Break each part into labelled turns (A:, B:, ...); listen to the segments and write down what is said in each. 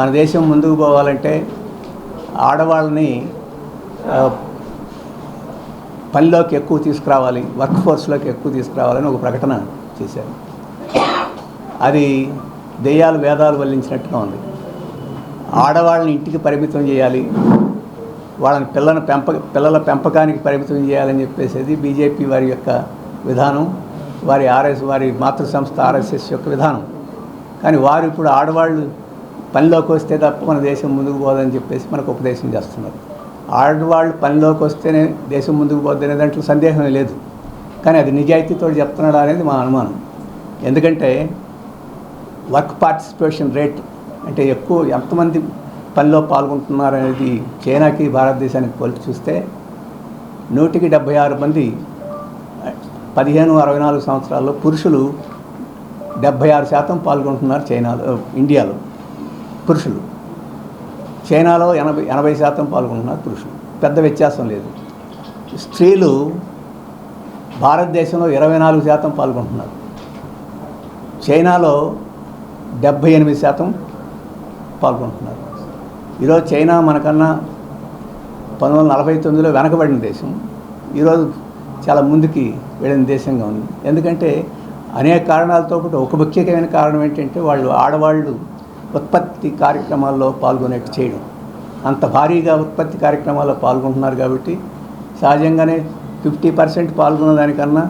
A: మన దేశం ముందుకు పోవాలంటే ఆడవాళ్ళని పనిలోకి ఎక్కువ తీసుకురావాలి వర్క్ ఫోర్స్లోకి ఎక్కువ తీసుకురావాలని ఒక ప్రకటన చేశారు. అది దెయ్యాలు వేదాలు వల్లించినట్టుగా ఉంది. ఆడవాళ్ళని ఇంటికి పరిమితం చేయాలి వాళ్ళని పిల్లల పెంప పిల్లల పెంపకానికి పరిమితం చేయాలని చెప్పేసి బీజేపీ వారి యొక్క విధానం వారి ఆర్ఎస్ వారి మాతృ సంస్థ ఆర్ఎస్ఎస్ యొక్క విధానం. కానీ వారు ఇప్పుడు ఆడవాళ్ళు పనిలోకి వస్తే తప్ప మన దేశం ముందుకు పోదని చెప్పేసి మనకు ఉపదేశం చేస్తున్నారు. ఆడవాళ్ళు పనిలోకి వస్తేనే దేశం ముందుకు పోద్దనే దాంట్లో సందేహమే లేదు. కానీ అది నిజాయితీతో చెప్తున్నాడా అనేది మా అనుమానం. ఎందుకంటే వర్క్ పార్టిసిపేషన్ రేట్ అంటే ఎక్కువ ఎంతమంది పనిలో పాల్గొంటున్నారు అనేది చైనాకి భారతదేశానికి పోల్చి చూస్తే నూటికి డెబ్బై ఆరు మంది పదిహేను అరవై నాలుగు సంవత్సరాల్లో పురుషులు డెబ్బై ఆరు శాతం పాల్గొంటున్నారు చైనాలో ఇండియాలో. పురుషులు. చైనాలో ఎనభై ఎనభై శాతం పాల్గొంటున్నారు పురుషులు. పెద్ద వ్యత్యాసం లేదు. స్త్రీలు భారతదేశంలో ఇరవై నాలుగు శాతం పాల్గొంటున్నారు. చైనాలో డెబ్భై ఎనిమిది శాతం పాల్గొంటున్నారు. ఈరోజు చైనా మనకన్నా పంతొమ్మిది వందల నలభై తొమ్మిదిలో వెనకబడిన దేశం. ఈరోజు చాలా ముందుకి వెళ్ళిన దేశంగా ఉంది. ఎందుకంటే అనేక కారణాలతో పాటు ఒక ముఖ్యమైన కారణం ఏంటంటే వాళ్ళు ఆడవాళ్ళు ఉత్పత్తి కార్యక్రమాల్లో పాల్గొనేట్టు చేయడం. అంత భారీగా ఉత్పత్తి కార్యక్రమాల్లో పాల్గొంటున్నారు కాబట్టి సహజంగానే ఫిఫ్టీ పర్సెంట్ పాల్గొన్న దానికన్నా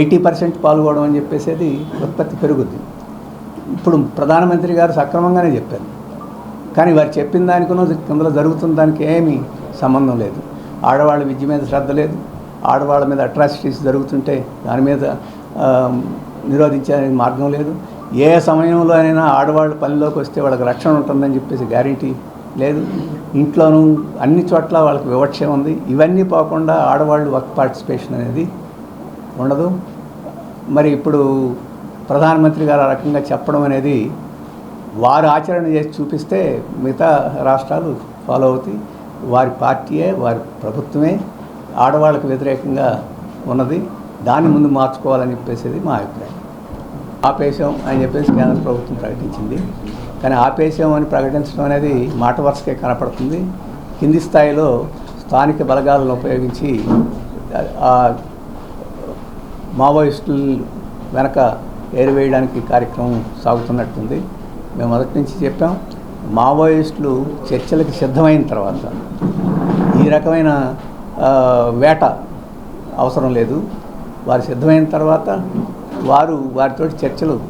A: ఎయిటీ పర్సెంట్ పాల్గొనడం అని చెప్పేసి అది ఉత్పత్తి పెరుగుద్ది. ఇప్పుడు ప్రధానమంత్రి గారు సక్రమంగానే చెప్పారు. కానీ వారు చెప్పిన దానికును కిందలో జరుగుతున్న దానికి ఏమీ సంబంధం లేదు. ఆడవాళ్ళ విద్య మీద శ్రద్ధ లేదు. ఆడవాళ్ళ మీద అట్రాసిటీస్ జరుగుతుంటే దాని మీద నిరోధించే మార్గం లేదు. ఏ సమయంలో అయినా ఆడవాళ్ళు పనిలోకి వస్తే వాళ్ళకి రక్షణ ఉంటుందని చెప్పేసి గ్యారంటీ లేదు. ఇంట్లోనూ అన్ని చోట్ల వాళ్ళకి వివక్ష ఉంది. ఇవన్నీ పోకుండా ఆడవాళ్ళు వర్క్ పార్టిసిపేషన్ అనేది ఉండదు. మరి ఇప్పుడు ప్రధానమంత్రి గారు ఆ రకంగా చెప్పడం అనేది వారు ఆచరణ చేసి చూపిస్తే మిగతా రాష్ట్రాలు ఫాలో అవుతాయి. వారి పార్టీయే వారి ప్రభుత్వమే ఆడవాళ్ళకు వ్యతిరేకంగా ఉన్నది. దాన్ని ముందు మార్చుకోవాలని చెప్పేసేది మా అభిప్రాయం. ఆపేశాం అని చెప్పేసి కేంద్ర ప్రభుత్వం ప్రకటించింది. కానీ ఆపేశాం అని ప్రకటించడం అనేది మాట వరుసకే కనపడుతుంది. కింది స్థాయిలో స్థానిక బలగాలను ఉపయోగించి మావోయిస్టులు వెనక ఏరివేయడానికి కార్యక్రమం సాగుతున్నట్టుంది. మేము మొదటి నుంచి చెప్పాం మావోయిస్టులు చర్చలకు సిద్ధమైన తర్వాత ఈ రకమైన వేట అవసరం లేదు. వారు సిద్ధమైన తర్వాత వారు వారితో చర్చలు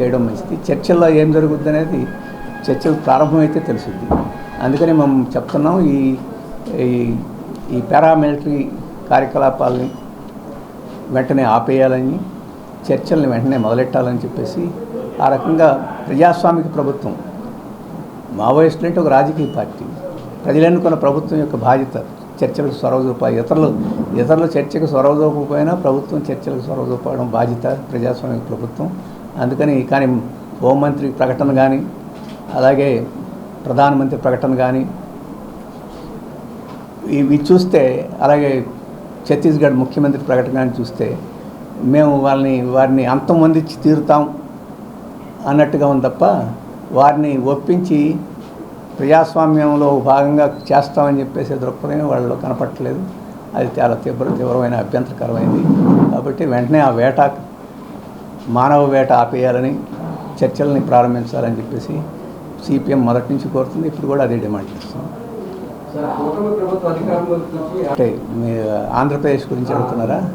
A: చేయడం మంచిది. చర్చల్లో ఏం జరుగుద్ది అనేది చర్చలు ప్రారంభమైతే తెలుసుద్ది. అందుకని మేము చెప్తున్నాం ఈ ఈ- ఈ పారామిలిటరీ కార్యకలాపాలని వెంటనే ఆపేయాలని చర్చల్ని వెంటనే మొదలెట్టాలని చెప్పేసి ఆ రకంగా ప్రజాస్వామిక ప్రభుత్వం మావోయిస్టులు అంటే ఒక రాజకీయ పార్టీ ప్రజలు ప్రభుత్వం యొక్క బాధ్యత చర్చలకు చొరవ ఇతరులు ఇతరులు చర్చకు చొరవ చూపకపోయినా ప్రభుత్వం చర్చలకు చొరవ చూపడం బాధ్యత ప్రజాస్వామ్య ప్రభుత్వం. అందుకని కానీ హోంమంత్రి ప్రకటన కానీ అలాగే ప్రధానమంత్రి ప్రకటన కానీ ఇవి చూస్తే అలాగే ఛత్తీస్గఢ్ ముఖ్యమంత్రి ప్రకటన కానీ చూస్తే మేము వాళ్ళని వారిని అంతం అందించి తీరుతాం అన్నట్టుగా ఉంది తప్ప వారిని ఒప్పించి ప్రజాస్వామ్యంలో భాగంగా చేస్తామని చెప్పేసి దృక్పథం వాళ్ళలో కనపట్టలేదు అది చాలా తీవ్ర తీవ్రమైన అభ్యంతరకరమైంది. కాబట్టి వెంటనే ఆ వేట మానవ వేట ఆపేయాలని చర్చల్ని ప్రారంభించాలని చెప్పేసి సిపిఎం మొదటి నుంచి కోరుతుంది. ఇప్పుడు కూడా అదే డిమాండ్ చేస్తున్నాం. అంటే మీ ఆంధ్రప్రదేశ్ గురించి అడుగుతున్నారా?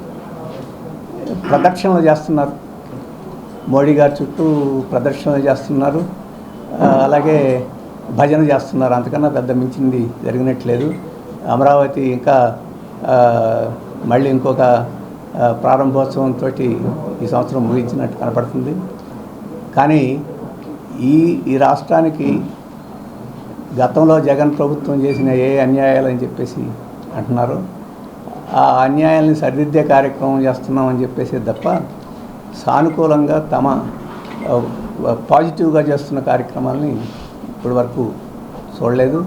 A: ప్రదక్షిణలు చేస్తున్నారు. మోడీ గారి చుట్టూ ప్రదక్షిణలు చేస్తున్నారు. అలాగే భజన చేస్తున్నారు. అంతకన్నా పెద్ద మించింది జరిగినట్లేదు. అమరావతి ఇంకా మళ్ళీ ఇంకొక ప్రారంభోత్సవంతో ఈ సంవత్సరం ముగించినట్టు కనపడుతుంది. కానీ ఈ ఈ రాష్ట్రానికి గతంలో జగన్ ప్రభుత్వం చేసిన ఏ అన్యాయాలని చెప్పేసి అంటున్నారు. ఆ అన్యాయాల్ని సరిదిద్దే కార్యక్రమం చేస్తున్నామని చెప్పేసి తప్ప సానుకూలంగా తమ పాజిటివ్గా చేస్తున్న కార్యక్రమాలని ఇప్పటి వరకు చూడలేదు.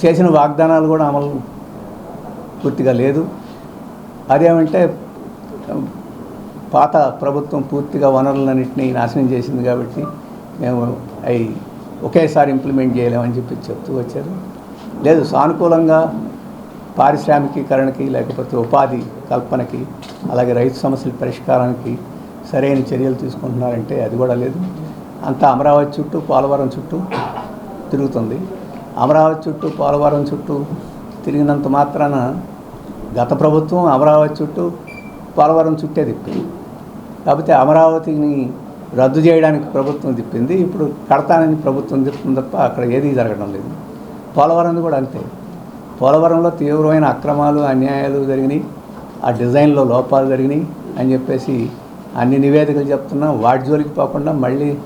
A: చేసిన వాగ్దానాలు కూడా అమలు పూర్తిగా లేదు. అదేమంటే పాత ప్రభుత్వం పూర్తిగా వనరులన్నింటినీ నాశనం చేసింది కాబట్టి మేము అవి ఒకేసారి ఇంప్లిమెంట్ చేయలేమని చెప్పి చెప్తూ వచ్చారు. లేదు సానుకూలంగా పారిశ్రామికీకరణకి లేకపోతే ఉపాధి కల్పనకి అలాగే రైతు సమస్యల పరిష్కారానికి సరైన చర్యలు తీసుకుంటున్నారంటే అది కూడా లేదు. అంతా అమరావతి చుట్టూ పోలవరం చుట్టూ తిరుగుతుంది. అమరావతి చుట్టూ పోలవరం చుట్టూ తిరిగినంత మాత్రాన గత ప్రభుత్వం అమరావతి చుట్టూ పోలవరం చుట్టే తిప్పింది. కాకపోతే అమరావతిని రద్దు చేయడానికి ప్రభుత్వం తిప్పింది. ఇప్పుడు కడతానని ప్రభుత్వం తిప్పుతుంది తప్ప అక్కడ ఏదీ జరగడం లేదు. పోలవరం కూడా అంతే. పోలవరంలో తీవ్రమైన అక్రమాలు అన్యాయాలు జరిగినాయి. ఆ డిజైన్లో లోపాలు జరిగినాయి అని చెప్పేసి అన్ని నివేదికలు చెప్తున్నా వాటి జోలికి పోకుండా మళ్ళీ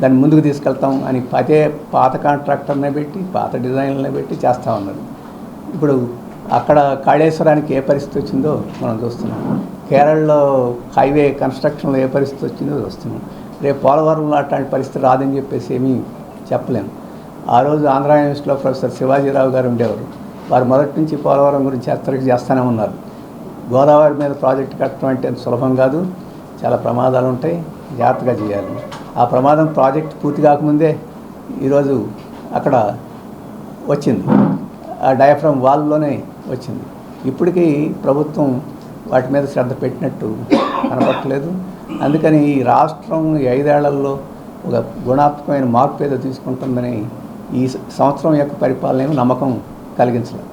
A: దాన్ని ముందుకు తీసుకెళ్తాం అని అదే పాత కాంట్రాక్టర్నే పెట్టి పాత డిజైన్లనే పెట్టి చేస్తూ ఉన్నారు ఇప్పుడు అక్కడ కాళేశ్వరానికి ఏ పరిస్థితి వచ్చిందో మనం చూస్తున్నాం. కేరళలో హైవే కన్స్ట్రక్షన్లో ఏ పరిస్థితి వచ్చిందో చూస్తున్నాం. రేపు పోలవరంలో అట్లాంటి పరిస్థితి రాదని చెప్పేసి ఏమీ చెప్పలేము ఆ రోజు ఆంధ్ర యూనివర్సిటీలో ప్రొఫెసర్ శివాజీరావు గారు ఉండేవారు. వారు మొదటి నుంచి పోలవరం గురించి హెచ్చరిక చేస్తూనే ఉన్నారు. గోదావరి మీద ప్రాజెక్టు కట్టడం అంటే సులభం కాదు. చాలా ప్రమాదాలు ఉంటాయి. జాగ్రత్తగా చేయాలి. ఆ ప్రమాదం ప్రాజెక్ట్ పూర్తి కాకముందే ఈరోజు అక్కడ వచ్చింది. ఆ డయాఫ్రమ్ వాల్లోనే వచ్చింది. ఇప్పటికీ ప్రభుత్వం వాటి మీద శ్రద్ధ పెట్టినట్టు కనపట్టలేదు అందుకని ఈ రాష్ట్రం ఐదేళ్ళలో ఒక గుణాత్మకమైన మార్పు ఏదో తీసుకుంటుందని ఈ సంవత్సరం యొక్క పరిపాలన నమ్మకం కలిగించలేదు.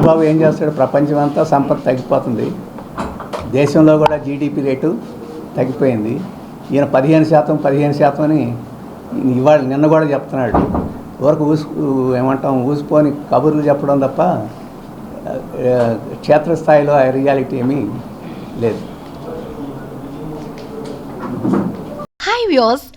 A: బాబు ఏం చేస్తాడు? ప్రపంచం అంతా సంపద తగ్గిపోతుంది. దేశంలో కూడా జీడిపి రేటు తగ్గిపోయింది. ఈయన పదిహేను శాతం పదిహేను శాతం అని ఇవాళ నిన్న కూడా చెప్తున్నాడు. వరకు ఊసు ఏమంటాం ఊసిపోని కబుర్లు చెప్పడం తప్ప క్షేత్రస్థాయిలో ఆ రియాలిటీ ఏమీ లేదు.
B: Hi views